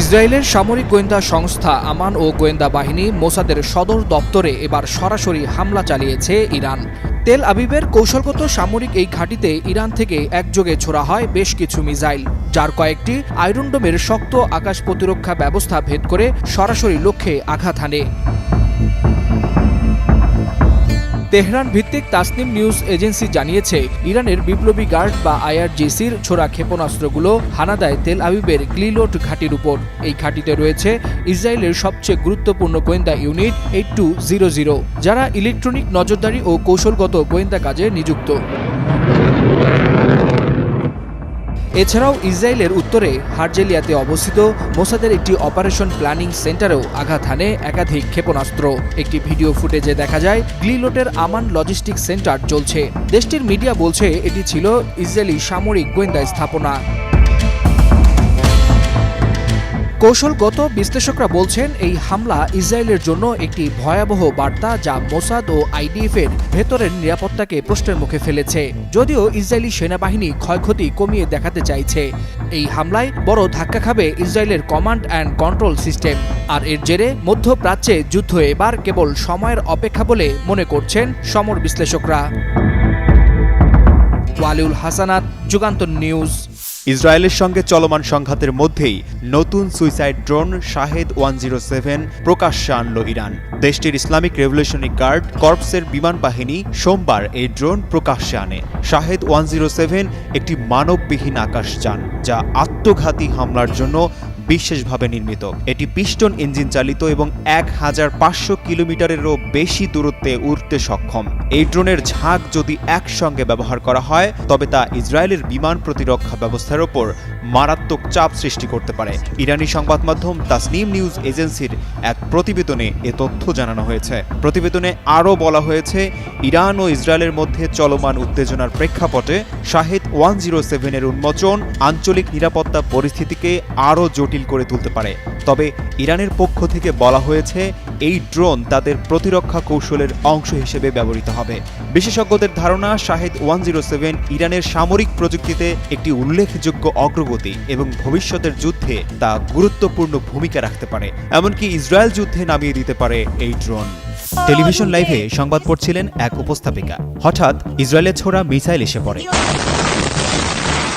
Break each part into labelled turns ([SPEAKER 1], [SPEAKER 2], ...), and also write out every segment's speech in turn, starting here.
[SPEAKER 1] ইসরায়েলের সামরিক গোয়েন্দা সংস্থা আমান ও গোয়েন্দা বাহিনী মোসাদের সদর দপ্তরে এবার সরাসরি হামলা চালিয়েছে ইরান তেল আবিবের কৌশলগত সামরিক এই ঘাঁটিতে ইরান থেকে একযোগে ছোড়া হয় বেশ কিছু মিসাইল যার কয়েকটি আয়রনডোমের শক্ত আকাশ প্রতিরক্ষা ব্যবস্থা ভেদ করে সরাসরি লক্ষ্যে আঘাত হানে তেহরান ভিত্তিক তাসনিম নিউজ এজেন্সি জানিয়েছে ইরানের বিপ্লবী গার্ড বা আইআরজিসির ছোড়া ক্ষেপণাস্ত্রগুলো হানাদায় তেল আবিবের গ্লিলোট ঘাটির উপর এই ঘাটিতে রয়েছে ইসরায়েলের সবচেয়ে গুরুত্বপূর্ণ গোয়েন্দা unit eight two zero zero যারা ইলেকট্রনিক নজরদারি ও কৌশলগত গোয়েন্দা কাজে নিযুক্ত এছাড়াও ইসরায়েলের উত্তরে হারজেলিয়াতে অবস্থিত মোসাদের একটি অপারেশন প্ল্যানিং সেন্টারেও আঘাত হানে একাধিক ক্ষেপণাস্ত্র একটি ভিডিও ফুটেজে দেখা যায় গ্লিলোটের আমান লজিস্টিক সেন্টার চলছে দেশটির মিডিয়া বলছে এটি ছিল ইসরায়েলি সামরিক গোয়েন্দা স্থাপনা কৌশলগত বিশ্লেষকরা বলছেন এই হামলা ইসরায়েলের জন্য একটি ভয়াবহ বার্তা যা মোসাদ ও আইডিএফ এর ভেতরের নিরাপত্তাকে প্রশ্নের মুখে ফেলেছে যদিও ইসরায়েলি সেনাবাহিনী ক্ষয়ক্ষতি কমিয়ে দেখাতে চাইছে এই হামলায় বড় ধাক্কা খাবে ইসরায়েলের কমান্ড অ্যান্ড কন্ট্রোল সিস্টেম আর এর জেরে মধ্যপ্রাচ্যে যুদ্ধ এবার কেবল সময়ের অপেক্ষা বলে মনে করছেন সমর বিশ্লেষকরা ওয়ালিউল হাসানাত যুগান্তর নিউজ
[SPEAKER 2] ইসরায়েলের সঙ্গে চলমান সংঘাতের মধ্যেই নতুন suicide drone Shahed one zero seven প্রকাশ্যে আনল ইরান দেশটির ইসলামিক রেভলিউশনারি গার্ড কর্পসের বিমান বাহিনী সোমবার এই ড্রোন প্রকাশ্যে আনে শাহেদ ওয়ান জিরো সেভেন একটি মানববিহীন আকাশযান যা আত্মঘাতী হামলার জন্য বিশেষভাবে নির্মিত এটি পিস্টন ইঞ্জিন চালিত এবং এক হাজার পাঁচশো কিলোমিটারেরও বেশি দূরত্বে উড়তে সক্ষম এই ড্রোনের ঝাঁক যদি একসঙ্গে ব্যবহার করা হয় তবে তা ইসরায়েলের বিমান প্রতিরক্ষা ব্যবস্থার ওপর মারাত্মক চাপ সৃষ্টি করতে পারে ইরানি সংবাদ মাধ্যম তাসনিম নিউজ এজেন্সির এক প্রতিবেদনে এ তথ্য জানানো হয়েছে প্রতিবেদনে আরও বলা হয়েছে ইরান ও ইসরায়েলের মধ্যে চলমান উত্তেজনার প্রেক্ষাপটে শাহেদ ওয়ান জিরো সেভেনের উন্মোচন আঞ্চলিক নিরাপত্তা পরিস্থিতিকে আরও জটিল জটিল করে তুলতে পারে তবে ইরানের পক্ষ থেকে বলা হয়েছে এই ড্রোন তাদের প্রতিরক্ষা কৌশলের অংশ হিসেবে ব্যবহৃত হবে বিশেষজ্ঞদের ধারণা শাহেদ ওয়ান জিরো সেভেন ইরানের সামরিক প্রযুক্তিতে একটি উল্লেখযোগ্য অগ্রগতি এবং ভবিষ্যতের যুদ্ধে তা গুরুত্বপূর্ণ ভূমিকা রাখতে পারে এমনকি ইসরায়েল যুদ্ধে নামিয়ে দিতে পারে এই ড্রোন
[SPEAKER 3] টেলিভিশন লাইভে সংবাদ পড়ছিলেন এক উপস্থাপিকা হঠাৎ ইসরায়েলের ছোড়া মিসাইল এসে পড়ে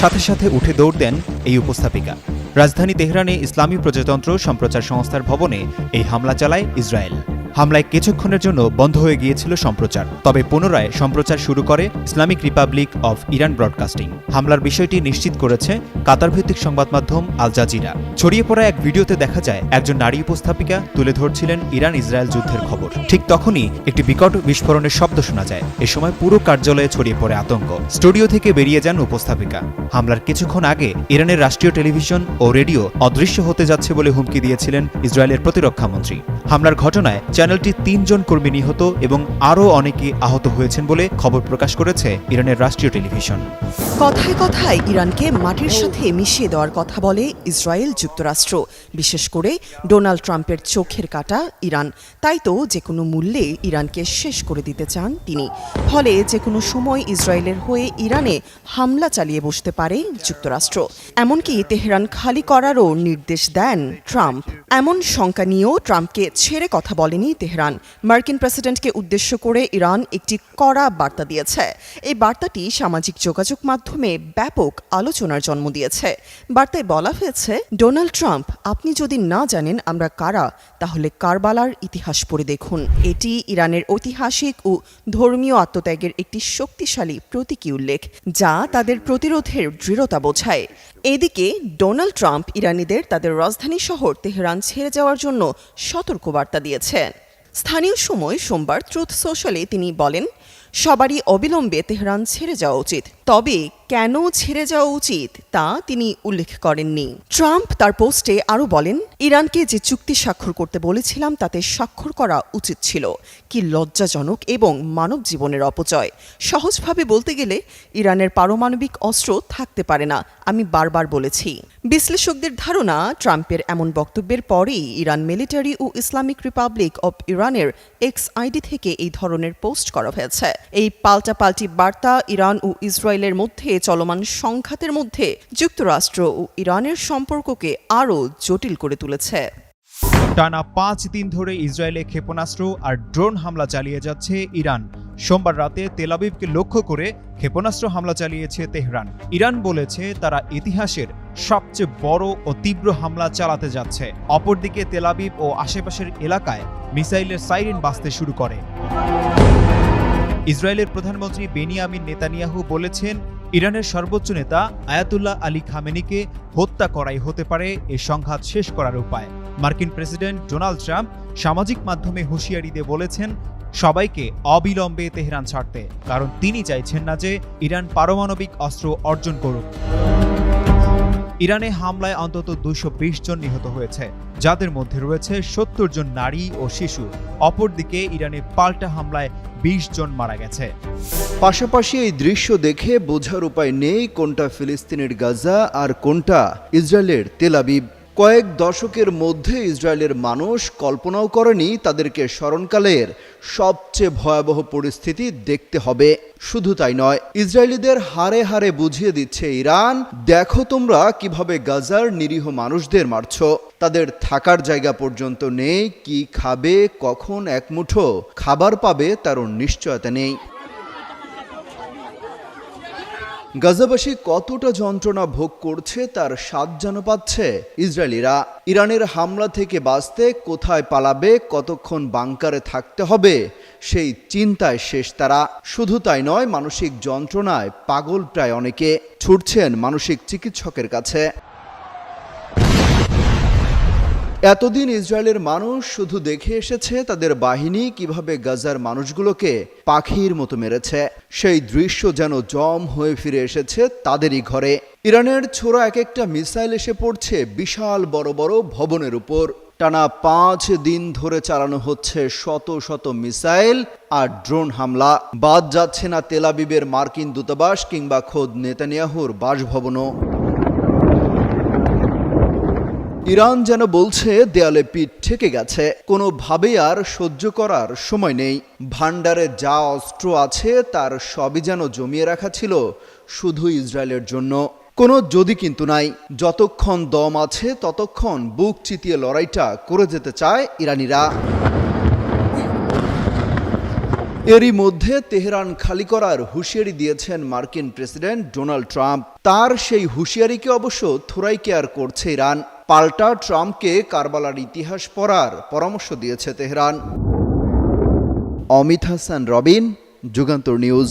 [SPEAKER 3] সাথে সাথে উঠে দৌড় দেন এই উপস্থাপিকা রাজধানী তেহরানে ইসলামী প্রজাতন্ত্র সম্প্রচার সংস্থার ভবনে এই হামলা চালায় ইসরায়েল হামলায় কিছুক্ষণের জন্য বন্ধ হয়ে গিয়েছিল সম্প্রচার তবে পুনরায় সম্প্রচার শুরু করে Islamic republic of Iran broadcasting হামলার বিষয়টি নিশ্চিত করেছে কাতার ভিত্তিক সংবাদ মাধ্যম আল জাজিরা ছড়িয়ে পড়া এক ভিডিওতে দেখা যায় একজন নারী উপস্থাপিকা তুলে ধরছিলেন ইরান ইসরায়েল যুদ্ধের খবর ঠিক তখনই একটি বিকট বিস্ফোরণের শব্দ শোনা যায় এ সময় পুরো কার্যালয়ে ছড়িয়ে পড়ে আতঙ্ক স্টুডিও থেকে বেরিয়ে যান উপস্থাপিকা হামলার কিছুক্ষণ আগে ইরানের রাষ্ট্রীয় টেলিভিশন ও রেডিও অদৃশ্য হতে যাচ্ছে বলে হুমকি দিয়েছিলেন ইসরায়েলের প্রতিরক্ষা মন্ত্রী হামলার ঘটনায় চ্যানেলটি তিনজন কর্মী নিহত এবং আরও অনেকে আহত হয়েছেন বলে খবর প্রকাশ করেছে ইরানের রাষ্ট্রীয় টেলিভিশন
[SPEAKER 4] কথায় কথায় ইরানকে মাটির সাথে মিশিয়ে দেওয়ার কথা বলে ইসরায়েল যুক্তরাষ্ট্র বিশেষ করে ডোনাল্ড ট্রাম্পের চোখের কাটা ইরান তাই তো যে কোনো মূল্যে ইরানকে শেষ করে দিতে চান তিনি ফলে যে কোনো সময় ইসরায়েলের হয়ে ইরানে হামলা চালিয়ে বসতে পারে যুক্তরাষ্ট্র এমনকি তেহরান খালি করারও নির্দেশ দেন ট্রাম্প এমন শঙ্কা নিয়েও ট্রাম্পকে ছেড়ে কথা বলেনি মানেনি তেহরান মার্কিন প্রেসিডেন্টকে উদ্দেশ্য করে ইরান একটি কড়া বার্তা দিয়েছে এই বার্তাটি সামাজিক যোগাযোগ মাধ্যমে ব্যাপক আলোচনার জন্ম দিয়েছে বার্তায় বলা হয়েছে ডোনাল্ড ট্রাম্প আপনি যদি না জানেন আমরা কারা তাহলে কারবালার ইতিহাস পড়ে দেখুন এটি ইরানের ঐতিহাসিক ও ধর্মীয় আত্মত্যাগের একটি শক্তিশালী প্রতীকী উল্লেখ যা তাদের প্রতিরোধের দৃঢ়তা বোঝায় এদিকে ডোনাল্ড ট্রাম্প ইরানিদের তাদের রাজধানী শহর তেহরান ছেড়ে যাওয়ার জন্য সতর্কবার্তা দিয়েছেন স্থানীয় সময় সোমবার ট্রুথ সোশ্যালে তিনি বলেন সবারই অবিলম্বে তেহরান ছেড়ে যাওয়া উচিত তবে কেন ছেড়ে যাওয়া উচিত তা তিনি উল্লেখ করেননি ট্রাম্প তার পোস্টে আরও বলেন ইরানকে যে চুক্তি স্বাক্ষর করতে বলেছিলাম তাতে স্বাক্ষর করা উচিত ছিল কি লজ্জাজনক এবং মানব জীবনের অপচয় সহজভাবে বলতে গেলে ইরানের পারমাণবিক অস্ত্র থাকতে পারে না আমি বারবার বলেছি বিশ্লেষকদের ধারণা ট্রাম্পের এমন বক্তব্যের পরেই ইরান মিলিটারি ও ইসলামিক রিপাবলিক অব ইরানের এক্স আইডি থেকে এই ধরনের পোস্ট করা হয়েছে এই পাল্টাপাল্টি বার্তা ইরান ও ইসরায়েলের মধ্যে চলমান সংঘাতের মধ্যে যুক্তরাষ্ট্র ও ইরানের সম্পর্ককে আরও জটিল করে তুলেছে
[SPEAKER 5] টানা পাঁচ দিন ধরে ইসরায়েলে ক্ষেপণাস্ত্র আর ড্রোন হামলা চালিয়ে যাচ্ছে ইরান সোমবার রাতে তেলাবিবকে লক্ষ্য করে ক্ষেপণাস্ত্র হামলা চালিয়েছে তেহরান ইরান বলেছে তারা ইতিহাসের সবচেয়ে বড় ও তীব্র হামলা চালাতে যাচ্ছে অপরদিকে তেলাবিব ও আশেপাশের এলাকায় মিসাইলের সাইরেন বাঁচতে শুরু করে ইসরায়েলের প্রধানমন্ত্রী বেনিয়ামিন নেতানিয়াহু বলেছেন ইরানের সর্বোচ্চ নেতা আয়াতুল্লাহ আলী খামেনিকে হত্যা করাই হতে পারে এ সংঘাত শেষ করার উপায় মার্কিন প্রেসিডেন্ট ডোনাল্ড ট্রাম্প সামাজিক মাধ্যমে হুঁশিয়ারি দিয়ে বলেছেন সবাইকে অবিলম্বে তেহরান ছাড়তে কারণ তিনি চাইছেন না যে ইরান পারমাণবিক অস্ত্র অর্জন করুক ইরানে হামলায় অন্তত দুশো জন নিহত হয়েছে যাদের মধ্যে রয়েছে সত্তর জন নারী ও শিশু অপরদিকে ইরানে পাল্টা হামলায় বিশ জন মারা গেছে
[SPEAKER 6] পাশাপাশি এই দৃশ্য দেখে বোঝার উপায় নেই কোনটা ফিলিস্তিনের গাজা আর কোনটা ইসরায়েলের তেলাবিব কয়েক দশকের মধ্যে ইসরায়েলের মানুষ কল্পনাও করেনি তাদেরকে স্মরণকালের সবচেয়ে ভয়াবহ পরিস্থিতি দেখতে হবে শুধু তাই নয় ইসরায়েলিদের হারে হারে বুঝিয়ে দিচ্ছে ইরান দেখো তোমরা কিভাবে গাজার নিরীহ মানুষদের মারছ তাদের থাকার জায়গা পর্যন্ত নেই কি খাবে কখন এক মুঠো খাবার পাবে তারও নিশ্চয়তা নেই গাজাবাসী কতটা যন্ত্রণা ভোগ করছে তার স্বাদ যেন পাচ্ছে ইসরায়েলিরা ইরানের হামলা থেকে বাঁচতে কোথায় পালাবে কতক্ষণ বাংকারে থাকতে হবে সেই চিন্তায় শেষ তারা শুধু তাই নয় মানসিক যন্ত্রণায় পাগল প্রায় অনেকে ছুটছেন মানসিক চিকিৎসকের কাছে এতদিন ইসরায়েলের মানুষ শুধু দেখে এসেছে তাদের বাহিনী কিভাবে গাজার মানুষগুলোকে পাখির মতো মেরেছে সেই দৃশ্য যেন জম হয়ে ফিরে এসেছে তাদেরই ঘরে ইরানের ছোড়া এক একটা মিসাইল এসে পড়ছে বিশাল বড় বড় ভবনের উপর টানা পাঁচ দিন ধরে চালানো হচ্ছে শত শত মিসাইল আর ড্রোন হামলা বাদ যাচ্ছে না তেলাবিবের মার্কিন দূতাবাস কিংবা খোদ নেতানিয়াহুর বাসভবনও ইরান যেন বলছে দেয়ালে পিঠ ঠেকে গেছে কোনোভাবেই আর সহ্য করার সময় নেই ভাণ্ডারে যা অস্ত্র আছে তার সবই যেন জমিয়ে রাখা ছিল শুধু ইসরায়েলের জন্য কোনো যদি কিন্তু নাই যতক্ষণ দম আছে ততক্ষণ বুক চিতিয়ে লড়াইটা করে যেতে চায় ইরানিরা এরই মধ্যে তেহরান খালি করার হুঁশিয়ারি দিয়েছেন মার্কিন প্রেসিডেন্ট ডোনাল্ড ট্রাম্প তার সেই হুঁশিয়ারিকে অবশ্য থোরাই কেয়ার করছে ইরান পাল্টা ট্রাম্পকে কারবালার ইতিহাস পড়ার পরামর্শ দিয়েছে Tehran
[SPEAKER 7] Amit Hasan Robin Jugantor news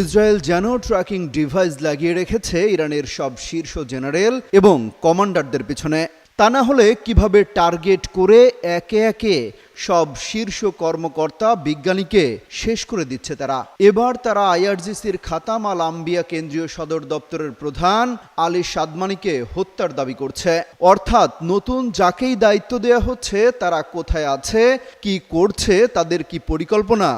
[SPEAKER 7] Israel যেন ট্র্যাকিং ডিভাইস লাগিয়ে রেখেছে ইরানের সব শীর্ষ জেনারেল এবং কমান্ডারদের পিছনে তা না হলে কিভাবে টার্গেট করে একে একে সব শীর্ষ কর্মকর্তা বিজ্ঞানীকে শেষ করে দিচ্ছে তারা এবার তারা আইআরজিসির খাতাম আল আম্বিয়া কেন্দ্রীয় সদর দপ্তরের প্রধান আলী সাদমানিকে হত্যার দাবি করছে অর্থাৎ নতুন যাকেই দায়িত্ব দেয়া হচ্ছে তারা কোথায় আছে কি করছে তাদের কি পরিকল্পনা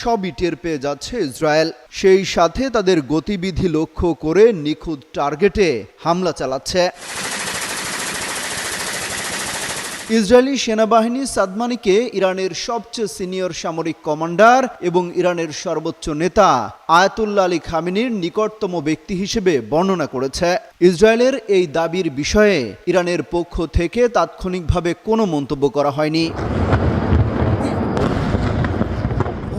[SPEAKER 7] সবই টের পেয়ে যাচ্ছে ইসরায়েল সেই সাথে তাদের গতিবিধি লক্ষ্য করে নিখুঁত টার্গেটে হামলা চালাচ্ছে ইসরায়েলি সেনাবাহিনী সাদমানিকে ইরানের সবচেয়ে সিনিয়র সামরিক কমান্ডার এবং ইরানের সর্বোচ্চ নেতা আয়াতুল্লা আলী খামিনির নিকটতম ব্যক্তি হিসেবে বর্ণনা করেছে ইসরায়েলের এই দাবির বিষয়ে ইরানের পক্ষ থেকে তাৎক্ষণিকভাবে কোনো মন্তব্য করা হয়নি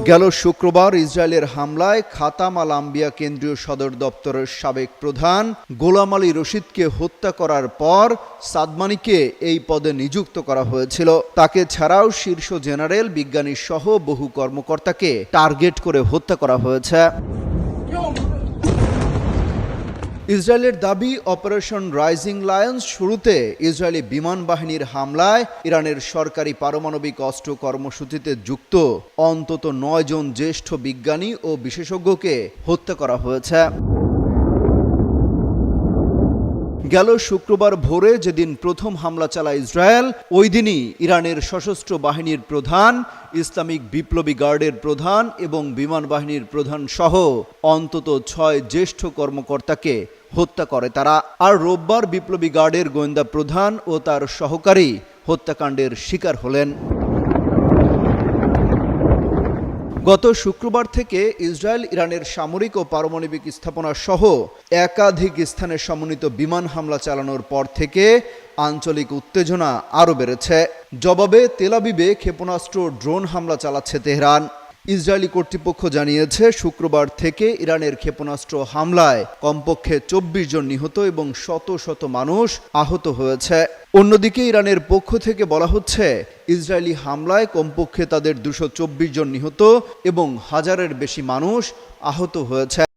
[SPEAKER 7] গেল শুক্রবার ইসরায়েলের হামলায় খাতাম আল আম্বিয়া কেন্দ্রীয় সদর দপ্তরের সাবেক প্রধান গোলাম আলী রশিদকে হত্যা করার পর সাদমানিকে এই পদে নিযুক্ত করা হয়েছিল তাকে ছাড়াও শীর্ষ জেনারেল বিজ্ঞানী সহ বহু কর্মকর্তাকে টার্গেট করে হত্যা করা হয়েছে ইসরায়েলের দাবি অপারেশন রাইজিং লায়ন্স শুরুতে ইসরায়েলি বিমান বাহিনীর হামলায় ইরানের সরকারি পারমাণবিক অস্ত্র কর্মসূচিতে যুক্ত অন্তত নয় জন জ্যেষ্ঠ বিজ্ঞানী ও বিশেষজ্ঞকে হত্যা করা হয়েছে গেল শুক্রবার ভোরে যেদিন প্রথম হামলা চালায় ইসরায়েল ওই দিনই ইরানের সশস্ত্র বাহিনীর প্রধান ইসলামিক বিপ্লবী গার্ডের প্রধান এবং বিমান বাহিনীর প্রধান সহ অন্তত ছয় জ্যেষ্ঠ কর্মকর্তাকে হত্যা করে তারা আর রোববার বিপ্লবী গার্ডের গোয়েন্দা প্রধান ও তার সহকারী হত্যাকাণ্ডের শিকার হলেন গত শুক্রবার থেকে ইসরায়েল ইরানের সামরিক ও পারমাণবিক স্থাপনা সহ একাধিক স্থানে সমন্বিত বিমান হামলা চালানোর পর থেকে আঞ্চলিক উত্তেজনা আরও বেড়েছে জবাবে তেলাবিবে ক্ষেপণাস্ত্র ড্রোন হামলা চালাচ্ছে তেহরান ইসরায়েলি কর্তৃপক্ষ জানিয়েছে শুক্রবার থেকে ইরানের ক্ষেপণাস্ত্র হামলায় কমপক্ষে চব্বিশ জন নিহত এবং শত শত মানুষ আহত হয়েছে অন্যদিকে ইরানের পক্ষ থেকে বলা হচ্ছে ইসরায়েলি হামলায় কমপক্ষে তাদের দুশো জন নিহত এবং হাজারের বেশি মানুষ আহত হয়েছে